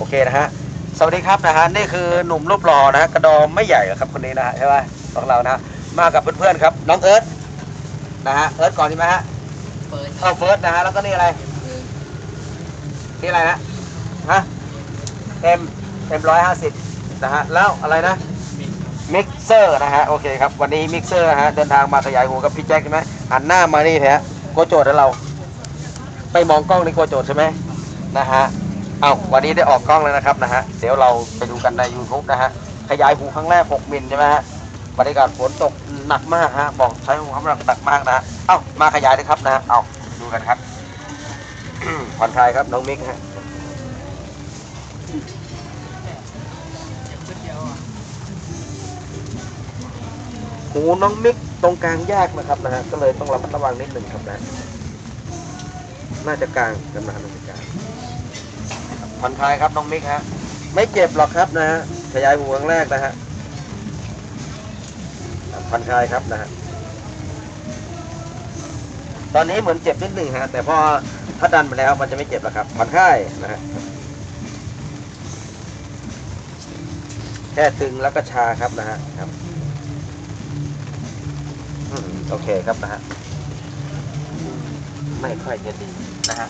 โอเคนะฮะสวัสดีครับนะฮะนี่คือหนุ่มรูปหล่อนะฮะกระดองไม่ใหญ่หรอกครับคนนี้นะฮะใช่ไหมของเรานะฮะมากับเพื่อนๆครับน้องเอิร์ธนะฮะเอิร์ธก่อนใช่ไหมฮะเปิดเอาเฟิร์สนะฮะแล้วก็นี่อะไรนี่อะไรนะฮะเอ็มเอ็มร้อยห้าสิบนะฮะแล้วอะไรนะมิกเซอร์นะฮะโอเคครับวันนี้มิกเซอร์นะฮะเดินทางมาขยายหูกับพี่แจ็คใช่ไหมหันหน้ามานี่แท้โกโจทย์ให้เรา ไปมองกล้องนี่โกโจทย์ใช่ไหมนะฮะ เอาวันนี้ได้ออกกล้องแล้วนะครับนะฮะ เดี๋ยวเราไปดูกันใน YouTube นะฮะ ขยายหูครั้งแรก 6 มิลใช่ไหมฮะบรรยากาศฝนตกหนักมากฮะ บอกใช้ความหนักหนักมากนะฮะ เอ้า มาขยายเลยครับนะฮะ เอาดูกันครับผ่อนคลายครับน้องมิกฮะหูน้องมิกตรงกลางยากนะครับนะฮะ ก็เลยต้องระมัดระวังนิดหนึ่งครับนะ น่าจะกลางกันนะน่าจะกลาง ผ่อนคลายครับน้องมิกฮะ ไม่เจ็บหรอกครับนะฮะ ขยายหูครั้งแรกนะฮะผ่อนคลายครับนะฮะ ตอนนี้เหมือนเจ็บนิดหนึ่งฮะ แต่พอถ้าดันไปแล้วมันจะไม่เจ็บหรอกครับผ่อนคลายนะฮะ แค่ตึงแล้วก็ชาครับนะฮะครับโอเคครับนะฮะ ไม่ค่อยจะดีนะฮะ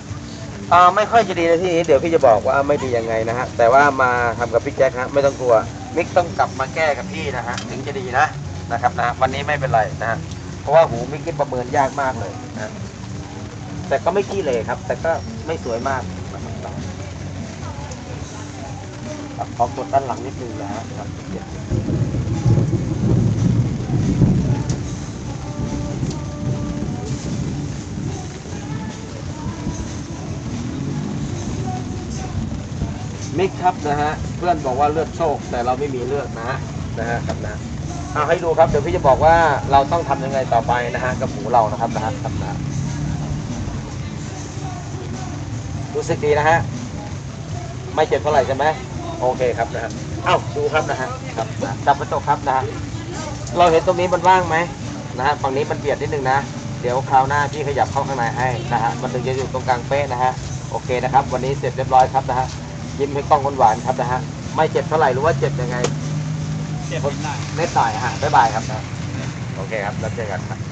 อ่าไม่ค่อยจะดีในที่นี้เดี๋ยวพี่จะบอกว่าไม่ดียังไงนะฮะแต่ว่ามาทำกับพี่แจ็คฮะไม่ต้องกลัวมิกต้องกลับมาแก้กับพี่นะฮะถึงจะดีนะนะครับนะวันนี้ไม่เป็นไรนะฮะเพราะว่าหูมิกนี่ประเมินยากมากเลยนะแต่ก็ไม่ขี้เลยครับ แต่ก็ไม่สวยมากนะครับขอกดด้านหลังนิดนึงนะครับ มิกครับนะฮะเพื่อนบอกว่าเลือดโชคแต่เราไม่มีเลือดนะนะฮะครับนะเอาให้ดูครับเดี๋ยวพี่จะบอกว่าเราต้องทำยังไงต่อไปนะฮะกับหูเรานะครับนะฮะครับนะรู้สึกดีนะฮะไม่เจ็บเท่าไหร่ใช่ไหมโอเคครับนะฮะเอ้าดูครับนะฮะครับนะจับกระจกครับนะฮะเราเห็นตรงนี้มันว่างไหมนะฮะฝั่งนี้มันเบียดนิดนึงนะเดี๋ยวคราวหน้าพี่ขยับเข้าข้างในให้นะฮะมันถึงจะอยู่ตรงกลางเป๊ะนะฮะโอเคนะครับ วันนี้เสร็จเรียบร้อยครับนะฮะ ยิ้มให้กล้องหวานๆครับนะฮะ ไม่เจ็บเท่าไหร่หรือว่าเจ็บยังไง เจ็บนิดหน่อยเล็ดหน่อยฮะบ๊ายบายครับนะโอเคครับ แล้วเจอกันครับ